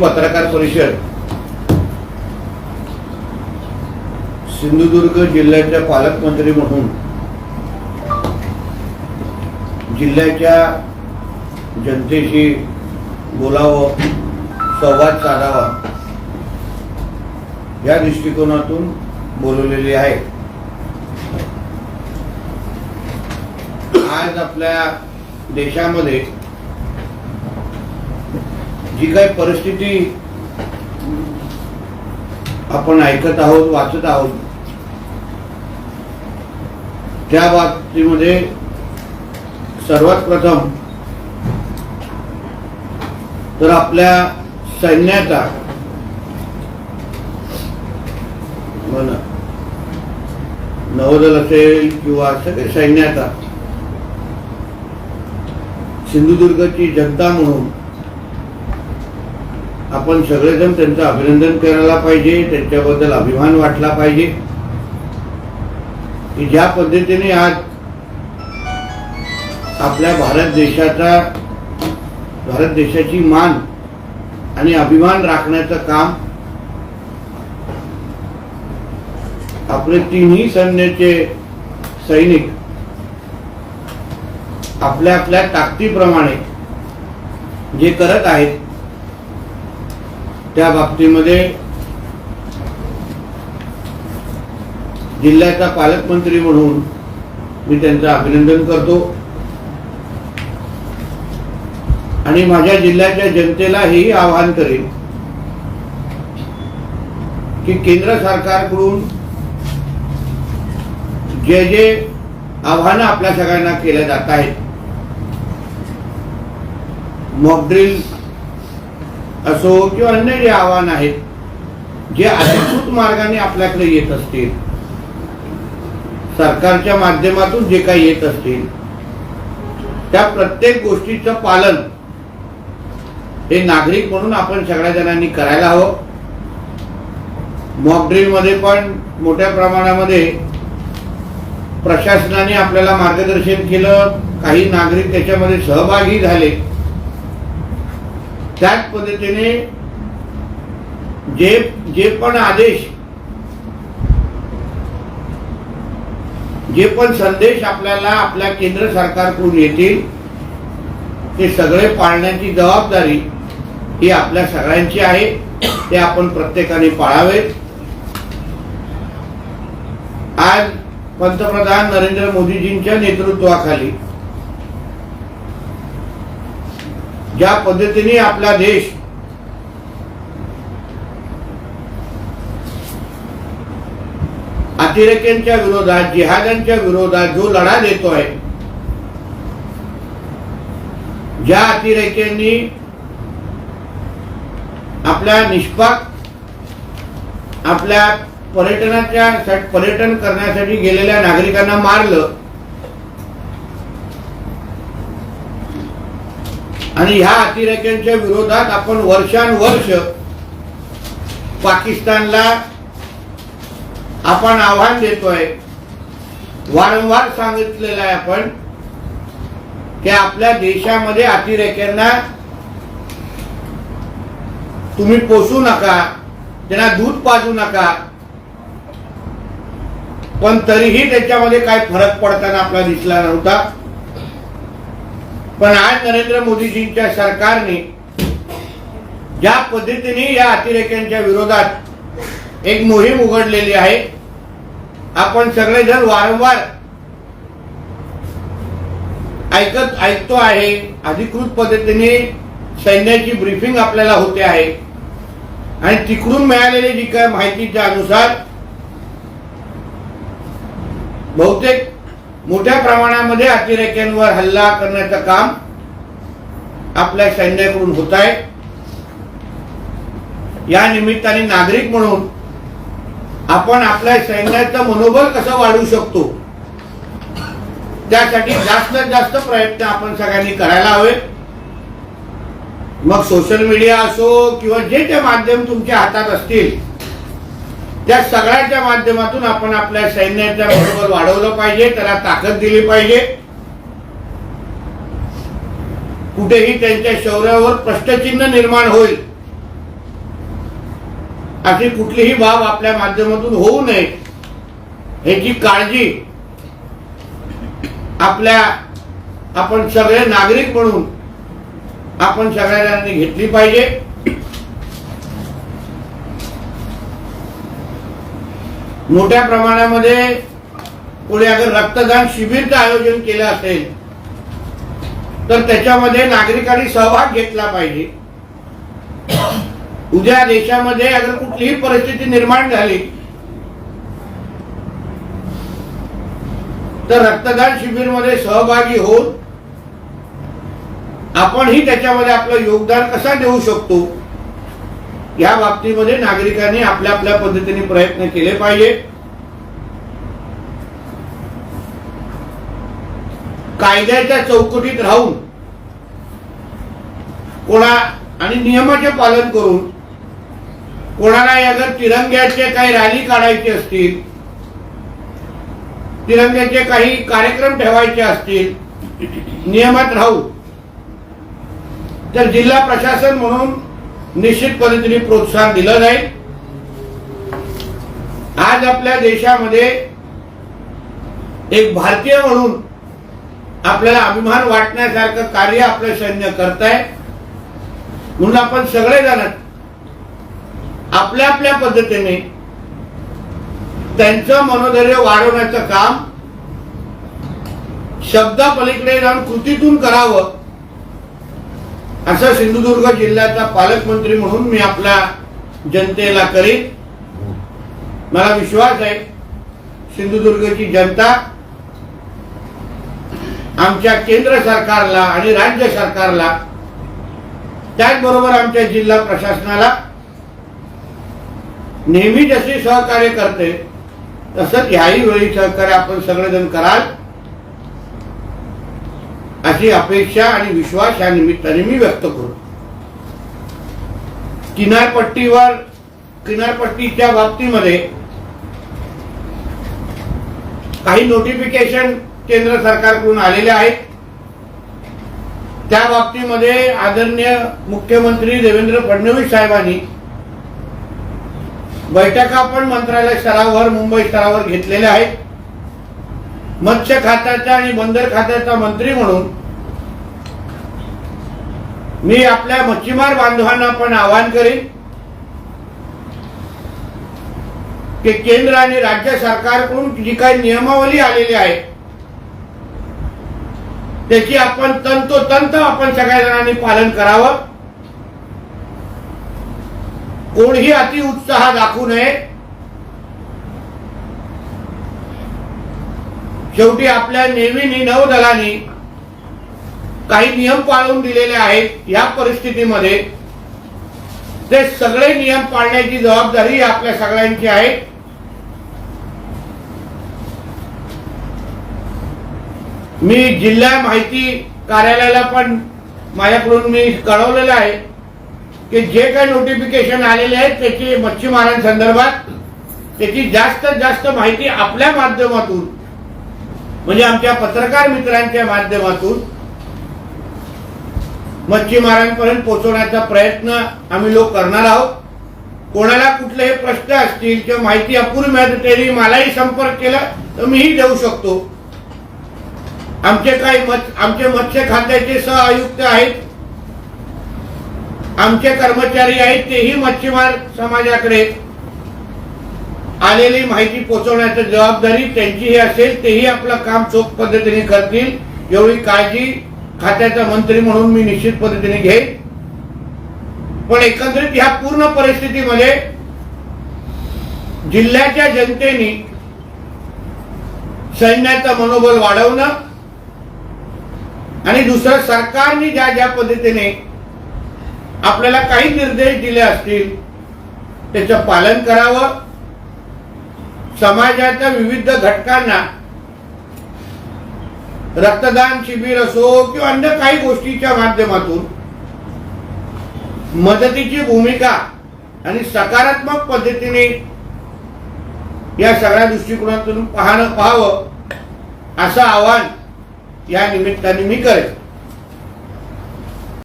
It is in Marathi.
पत्रकार परिषद सिंधुदुर्ग जिल्ह्याच्या पालकमंत्री म्हणून जिल्ह्याच्या जनतेशी बोलावं संवाद साधावा या दृष्टिकोनातून बोलवलेली आहे. आज आपल्या देशामध्ये जी काही परिस्थिती आपण ऐकत आहोत वाचत आहोत त्या बाबतीमध्ये सर्वात प्रथम तर आपल्या सैन्याचा नवदल असेल किंवा सगळे सैन्याचा सिंधुदुर्गची जनता म्हणून आपण सगळेजण त्यांचं अभिनंदन करायला पाहिजे त्यांच्याबद्दल अभिमान वाटला पाहिजे. की ज्या पद्धतीने आज आपल्या भारत देशाचा भारत देशाची मान आणि अभिमान राखण्याचं काम आपले तिन्ही सैन्याचे सैनिक आपल्या आपल्या ताकदीप्रमाणे जे करत आहेत त्या बाबतीमध्ये जिल्ह्याचा पालकमंत्री म्हणून मी त्यांचं अभिनंदन करतो. आणि माझ्या जिल्ह्याच्या जनतेला हेही आवाहन करेन की केंद्र सरकारकडून जे जे आव्हानं आपल्या सगळ्यांना केल्या जात आहेत मॉकड्रिल असो किंवा अन्य जे आव्हान आहेत जे अधिकृत मार्गाने आपल्याकडे येत असतील सरकारच्या माध्यमातून जे काही येत असतील त्या प्रत्येक गोष्टीचं पालन हे नागरिक म्हणून आपण सगळ्या जणांनी करायला हवं. मॉकड्रीलमध्ये पण मोठ्या प्रमाणामध्ये प्रशासनाने आपल्याला मार्गदर्शन केलं काही नागरिक त्याच्यामध्ये सहभागी झाले. त्याच पद्धतीने जे जे पण आदेश जे पण संदेश आपल्याला आपल्या केंद्र सरकारकडून येतील ते सगळे पाळण्याची जबाबदारी ही आपल्या सगळ्यांची आहे. ते आपण प्रत्येकाने पाळावेत. आज पंतप्रधान नरेंद्र मोदीजींच्या नेतृत्वाखाली ज्या पद्धतीने आपला देश अतिरेक्यांच्या विरोधात जिहाद्यांच्या विरोधात जो लढा देतोय ज्या अतिरेक्यांनी आपल्या निष्पाक आपल्या पर्यटनाच्या पर्यटन करण्यासाठी गेलेल्या नागरिकांना मारलं आणि ह्या अतिरेक्यांच्या विरोधात आपण वर्षानुवर्ष पाकिस्तानला आपण आव्हान देतोय. वारंवार सांगितलेलं आहे आपण की आपल्या देशामध्ये अतिरेक्यांना तुम्ही पोसू नका त्यांना दूध पाजू नका. पण तरीही त्याच्यामध्ये काय फरक पडताना आपला दिसला नव्हता. पण आज नरेंद्र मोदीजींच्या सरकारने ज्या पद्धतीने या अतिरेक्यांच्या विरोधात एक मोहीम उघडलेली आहे आपण सगळेजण वारंवार ऐकत ऐकतो आहे अधिकृत पद्धतीने सैन्याची ब्रीफिंग आपल्याला होते आहे. आणि तिकडून मिळालेली जी काय माहितीच्या अनुसार बहुतेक मोठ्या प्रमाणामध्ये अतिरेक्यांवर हल्ला करण्याचं काम आपल्या सैन्याकडून होत आहे. या निमित्ताने नागरिक म्हणून आपण आपल्या सैन्याचं मनोबल कसं वाढवू शकतो? त्यासाठी जास्तीत जास्त प्रयत्न आपण सगळ्यांनी करायला हवे. मग सोशल मीडिया असो किंवा जे जे माध्यम तुमच्या हातात असतील त्या सगळ्याच्या माध्यमातून आपण आपल्या सैन्याचं मनोबल वाढवलं पाहिजे त्याला ताकद दिली पाहिजे. कुठेही त्यांच्या शौर्यावर प्रश्नचिन्ह निर्माण होईल. अशी कुठलीही बाब आपल्या माध्यमातून होऊ नये. ह्याची काळजी आपल्या आपण सगळे नागरिक म्हणून आपण सगळ्यांनी घेतली पाहिजे. मोठ्या प्रमाणामध्ये कोणी अगर रक्तदान शिबिरचं आयोजन केलं असेल तर त्याच्यामध्ये नागरिकांनी सहभाग घेतला पाहिजे. उद्या देशामध्ये अगर कुठलीही परिस्थिती निर्माण झाली तर रक्तदान शिबिरमध्ये सहभागी होऊन आपणही त्याच्यामध्ये आपलं योगदान कसा देऊ शकतो या बाबतीमध्ये नागरिकांनी आपल्या आपल्या पद्धतीने प्रयत्न केले पाहिजे कायद्याच्या चौकटीत राहून कोणा आणि नियमाचे पालन करून कोणाला अगर तिरंग्याचे काही रॅली काढायचे असतील तिरंग्याचे काही कार्यक्रम ठेवायचे असतील नियमात राहू तर जिल्हा प्रशासन म्हणून निश्चित पद्धतीने प्रोत्साहन दिलं जाईल. आज आपल्या देशामध्ये एक भारतीय म्हणून आपल्याला अभिमान वाटण्यासारखं कार्य आपलं सैन्य करताय. म्हणून आपण सगळेजण आपल्या आपल्या पद्धतीने त्यांचं मनोधैर्य वाढवण्याचं काम शब्दा पलीकडे जाऊन कृतीतून करावं असं सिंधुदुर्ग जिल्ह्याचा पालकमंत्री म्हणून मी आपल्या जनतेला करीन मला विश्वास आहे सिंधुदुर्गची जनता आमच्या केंद्र सरकारला आणि राज्य सरकारला त्याचबरोबर आमच्या जिल्हा प्रशासनाला नेहमी जसे सहकार्य करते तसंच याही वेळी सहकार्य आपण सगळेजण कराल अशी अपेक्षा आणि विश्वास या निमित्ताने मी व्यक्त करू. किनारपट्टीवर किनारपट्टीच्या बाबतीमध्ये काही नोटिफिकेशन केंद्र सरकारकडून आलेले आहेत. त्या बाबतीमध्ये आदरणीय मुख्यमंत्री देवेंद्र फडणवीस साहेबांनी बैठका पण मंत्रालय स्तरावर मुंबई स्तरावर घेतलेल्या आहेत. मत्स्य खात्याचा आणि बंदर खात्याचा मंत्री म्हणून मी आपल्या मच्छीमार बांधवांना पण आवाहन करीन की केंद्र आणि राज्य सरकारकडून जी काही नियमावली आलेली आहे त्याची आपण तंतोतंत आपण सगळ्या जणांनी पालन करावं. कोणीही अति उत्साह दाखवू नये. शेवटी आपल्या नेव्हीनी नौदलानी काही नियम पाळून दिलेले आहेत या परिस्थितीमध्ये. ते सगळे नियम पाळण्याची जबाबदारी आपल्या सगळ्यांची आहे. मी जिल्हा माहिती कार्यालयाला पण माझ्याकडून मी कळवलेलं आहे की जे काही नोटिफिकेशन आलेले आहेत त्याची मच्छीमारांसंदर्भात त्याची जास्तीत जास्त माहिती आपल्या माध्यमातून म्हणजे आमच्या पत्रकार मित्रांच्या माध्यमातून मच्छीमारांपर्यंत पोहोचवण्याचा प्रयत्न आम्ही लोक करणार आहोत. कोणाला कुठलेही प्रश्न असतील किंवा माहिती अपुरी मिळत तरी मलाही संपर्क केला तर मीही देऊ शकतो. आमचे काही आमचे मत्स्य खात्याचे सह आयुक्त आहेत. आमचे कर्मचारी आहेत तेही मच्छीमार समाजाकडे. आलेली माहिती पोहोचवण्याची जबाबदारी त्यांचीही असेल तेही आपलं काम चोख पद्धतीने करतील. एवढी काळजी खात्याचा मंत्री म्हणून मी निश्चित पद्धतीने घेईन. पण एकंदरीत ह्या पूर्ण परिस्थितीमध्ये जिल्ह्याच्या जनतेने सैन्याचं मनोबल वाढवणं आणि दुसरं सरकारने ज्या ज्या पद्धतीने आपल्याला काही निर्देश दिले असतील त्याचं पालन करावं. समाजाच्या विविध घटकांना रक्तदान शिबिर असो किंवा अन्य काही गोष्टीच्या माध्यमातून मदतीची भूमिका आणि सकारात्मक पद्धतीने या सगळ्या दृष्टिकोनातून पाहणं पाहावं असं आवाहन या निमित्ताने मी करेन.